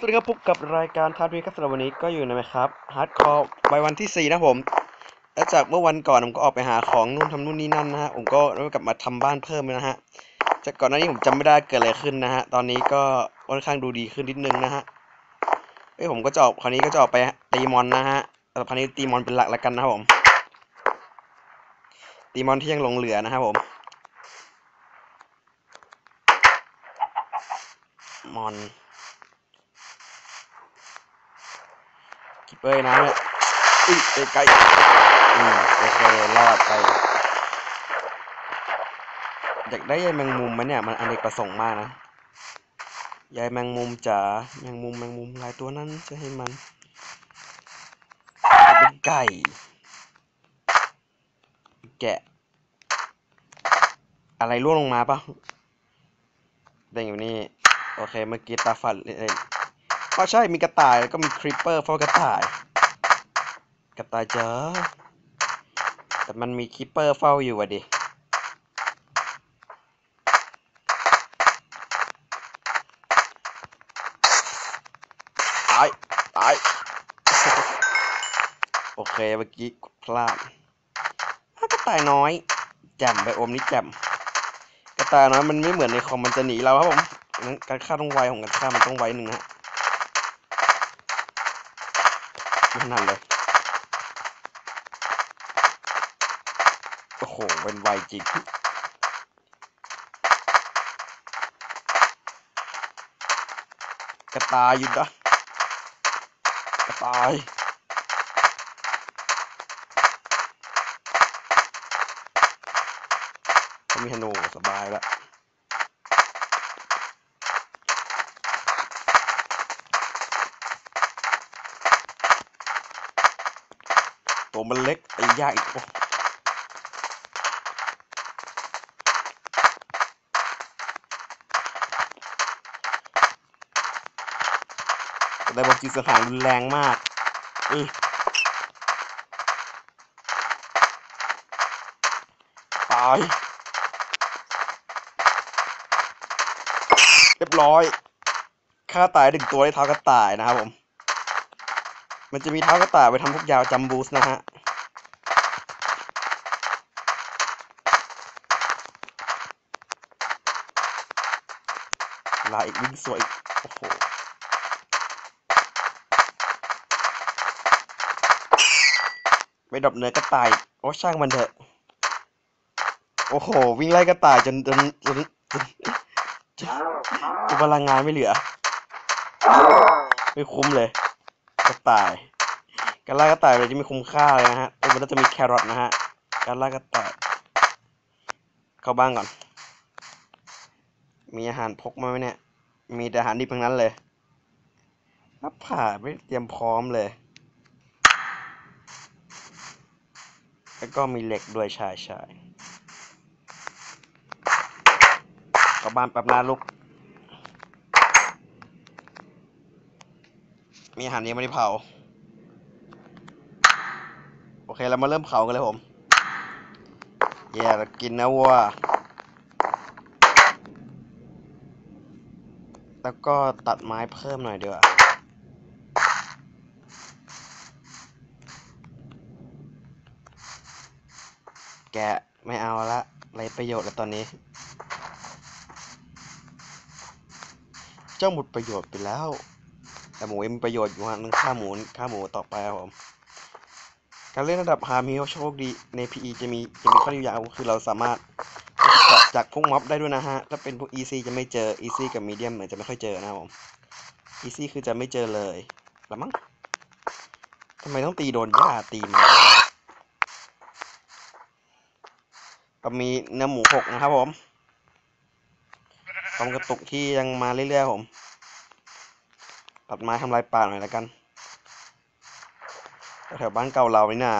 สวัสดีครับพบกับรายการทาร์ดวีครับสำหรับวันนี้ก็อยู่ในครับฮาร์ดคอร์ใบวันที่ 4 นะผมและจากเมื่อวันก่อนผมก็ออกไปหาของนู่นทำนู่นนี่นั่นนะฮะผมก็เริ่มกลับมาทำบ้านเพิ่มนะฮะจากก่อนหน้านี้ผมจำไม่ได้เกิดอะไรขึ้นนะฮะตอนนี้ก็ค่อนข้างดูดีขึ้นนิดนึงนะฮะเอ้ยผมก็จะออกคราวนี้ก็จะออกไปตีมอนนะฮะแต่คราวนี้ตีมอนเป็นหลักแล้วกันนะครับผม ตีมอนที่ยังหลงเหลือนะครับผมมอน คิปเปอร์นะเนี่ยอุ้ยไกลอืมโอเครอดไปอยากได้ใยแมงมุมไหมเนี่ยมันอเนกประสงค์มากนะใยแมงมุมจ๋าแมงมุมแมงมุมหลายตัวนั้นจะให้มันเป็นไก่ แกะ อะไรร่วงลงมาปะเด้งอยู่นี่โอเคเมื่อกี้ตาฝันเลย ก็ใช่มีกระต่ายแล้วก็มีคริปเปอร์เฝ้ากระต่าย กระต่ายเจอแต่มันมีคริปเปอร์เฝ้าอยู่อะดิตายตายโอเคเมื่อกี้พลาดกระต่ายน้อยแจ่มไปอมนี่แจ่มกระต่ายน้อยมันไม่เหมือนในคอมมันจะหนีเราครับผมงั้นการฆ่าต้องไวของการฆ่ามันต้องไวหนึ่งนะฮะ ไม่ถนัดเลย โอ้โห เป็นไวจริงกระตายหยุดนะกระตายมีธนูสบายแล้ว ตัวมันเล็กไอ้ยากอีกโอ้ได้บอกจีสังหารรุนแรงมากออตาย เรียบร้อย ฆ่าตายหนึ่งตัวได้เท้ากระต่ายนะครับผม มันจะมีเท้ากระต่ายไปทำพวกยาวจัมบูสนะฮะลายอีกวิ่งสวย โอ้โหไม่ดรอปเนื้อกระต่าย โอ้ช่างมันเถอะ โอ้โห วิ่งไล่กระต่ายจนจนจนจนจนพลังงานไม่เหลือ ไม่คุ้มเลย กระต่าย การล่ากระต่ายเลยจะไม่คุ้มค่าเลยนะฮะตัวมันจะมีแครอทนะฮะ การล่ากระต่าย เข้าบ้านก่อน มีอาหารพกมาไหมเนี่ย มีแต่อาหารดิบทั้งนั้นเลยนับผ่าไม่เตรียมพร้อมเลย แล้วก็มีเหล็กด้วยชายชายเข้าบ้านแป๊บนะลูก มีอาหารยังไม่ได้เผา โอเค เรามาเริ่มเผากันเลยผมแย่เรากินนะวัว แล้วก็ตัดไม้เพิ่มหน่อยดีกว่าแกไม่เอาละไรประโยชน์แล้วตอนนี้ เจ้าหมดประโยชน์ไปแล้ว แต่หมูยังมีประโยชน์อยู่ฮะต้องฆ่าหมูฆ่าหมูต่อไปครับผมการเล่นระดับฮาร์มีโชคดีใน PE จะมีจะมีข้อดีอย่างคือเราสามารถจาะจากพวกม็อบได้ด้วยนะฮะ ถ้าเป็นพวก EC จะไม่เจอ EC กับ Medium เหมือนจะไม่ค่อยเจอนะครับผม EC คือจะไม่เจอเลยละมั้งทำไมต้องตีโดนหญ้าตีมันก็มีเนื้อหมูหกนะครับผมความกระตุกที่ยังมาเรื่อยๆผม ตัดไม้ทำลายป่าหน่อยล้วกัน แถวบ้านเก่าเรานี่นา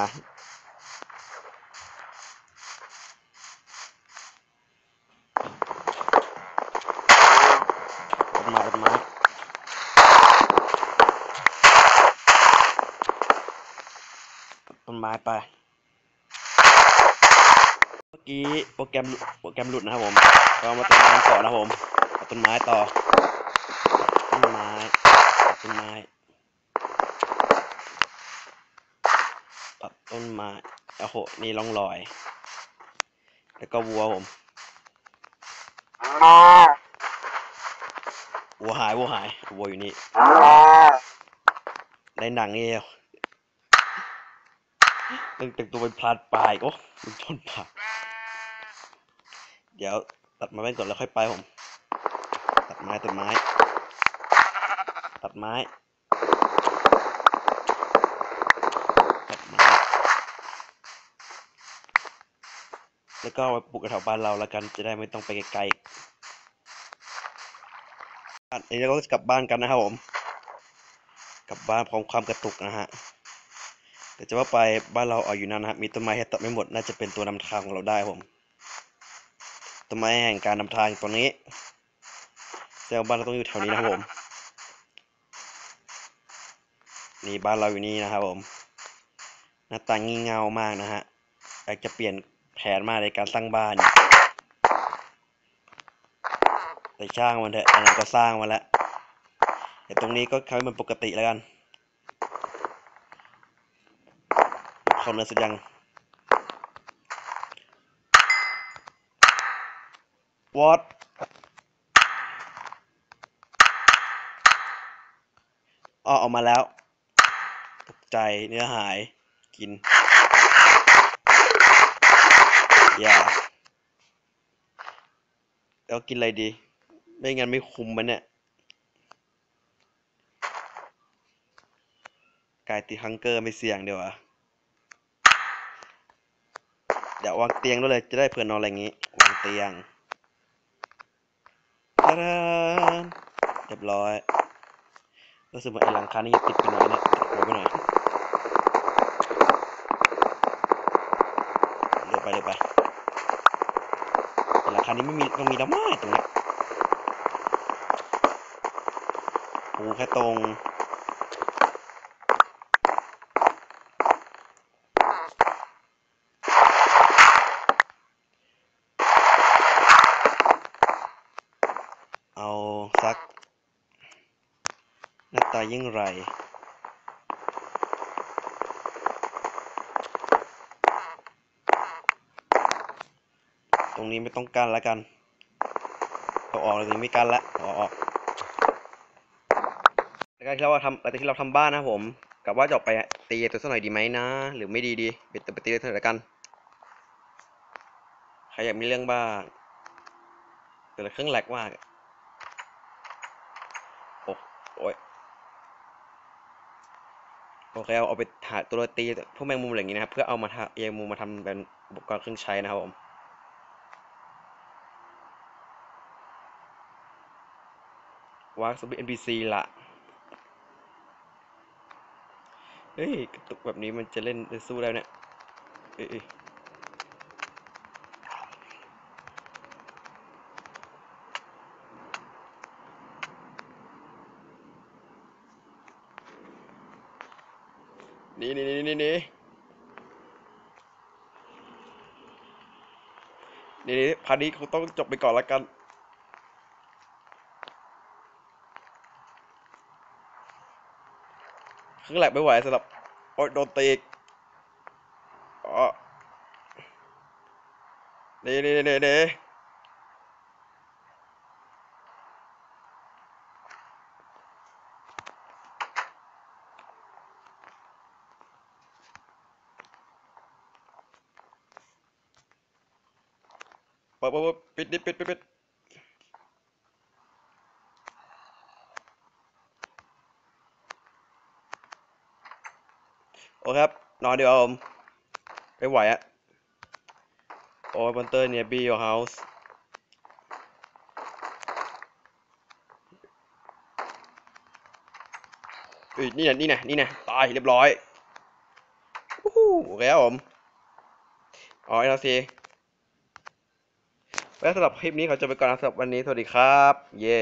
ต้นไม้ต้นไม้ต้นไม้ไป เมื่อกี้โปรแกรมโปรแกรมหลุดนะครับผมเรามาต้นไม้ต่อนะครับผมต้นไม้ต่อต้นไม้ ต้นไม้ตัดต้นไม้โอ้โห นี่ร่องรอย แล้วก็วัวผมวัวหายวัวหายวัวอยู่นี่ในหนังนี่ตึงตึงตัวเป็นพลาดปลายโอ้มันชนผัก เดี๋ยวตัดไมาไว้ก่อนแล้วค่อยไปผม ตัดไม้ตัดไม้ ไม้ตัดไม้แล้วก็ไปปลูกแถวบ้านเราแล้วกันจะได้ไม่ต้องไปไกลๆอันนี้เราก็กลับบ้านกันนะครับผม กลับบ้านพร้อมความกระตุกนะฮะแต่จะว่าไปบ้านเราเอาอยู่นั่นนะฮะมีต้นไม้ให้ตัดไม่หมดน่าจะเป็นตัวนำทางของเราได้ผมต้นไม้แห่งการนำทางตัวนี้แสดงว่บ้านเราต้องอยู่แถวนี้นะครับผม นี่บ้านเราอยู่นี่นะครับผม หน้าต่างงี่เง่ามากนะฮะอยากจะเปลี่ยนแผนมากในการสร้างบ้าน แต่ช่างมันเถอะอันนั้นก็สร้างมาแล้วแต่ตรงนี้ก็ทำให้มันปกติแล้วกันเขาเนื้อสุดยัง what อ๋อออกมาแล้ว ใจเนื้อหายกินอย่าแล้วกินอะไรดี ไม่งั้นไม่คุมมันเนี่ยกายติดฮังเกอร์ไม่เสี่ยงเดี๋ยวอะเดี๋ยววางเตียงด้วยเลย จะได้เผื่อนอนอะไรอย่างงี้ วางเตียงตาดานเรียบร้อยรู้สึกเหมือนไอ้หลังคานี่จะติดไปหน่อยเนี่ยติดหัวไปหน่อยเร็ว ไปเร็วไป แต่ลังคานี้ไม่มีต้องมีดราม่าตรงนี้ปูแค่ตรงเอาสักหน้าตายิ่งไร รงนี้ไม่ต้องกันแล้วกันเอาออกตรงนี้ไม่กันละเอาออกแล้วก็ที่เราทำหลังจากที่เราทำบ้านนะผมกับว่าจะออกไปตีตัวสักหน่อยดีไหมนะ หรือไม่ดีดีไปไปตีตัวหน่อยละกันใครอยากมีเรื่องบ้างแต่ละเครื่องแหลกมากโอ้โอ้ยโอเคเอาเอาไปหาตัวตีพวกแมงมุมอะไรอย่างงี้นะครับ เพื่อเอามาทำแมงมุมมาทำเป็นอุปกรณ์เครื่องใช้นะครับผม วางสวิต NPC ละเฮ้ย กระตุกแบบนี้มันจะเล่นจะสู้ได้เนี่ยเอ้ยนี่นี่นี่นี่นี่นี่นี่พาร์ทนี้คงต้องจบไปก่อนละกัน ครื่องแหลกไม่ไหวสำหรับโอ๊ยโดนตีอีกอ๋อนี่นี่นี่นี่เปิดเปิดเปิดปิดดิปิดปิดปิดโอเคครับ นอนดีกว่าผมไม่ไหวอะโอ้ยมอนเตอร์เนี่ยบีโอเฮาส์อ้ยนี่นะนี่นะนี่นะตายเรียบร้อยวู้ฮู้โอเคครับผมอ๋อเอลซีแล้วสำหรับคลิปนี้เขาจะไปก่อนนะสำหรับวันนี้ สวัสดีครับ เย่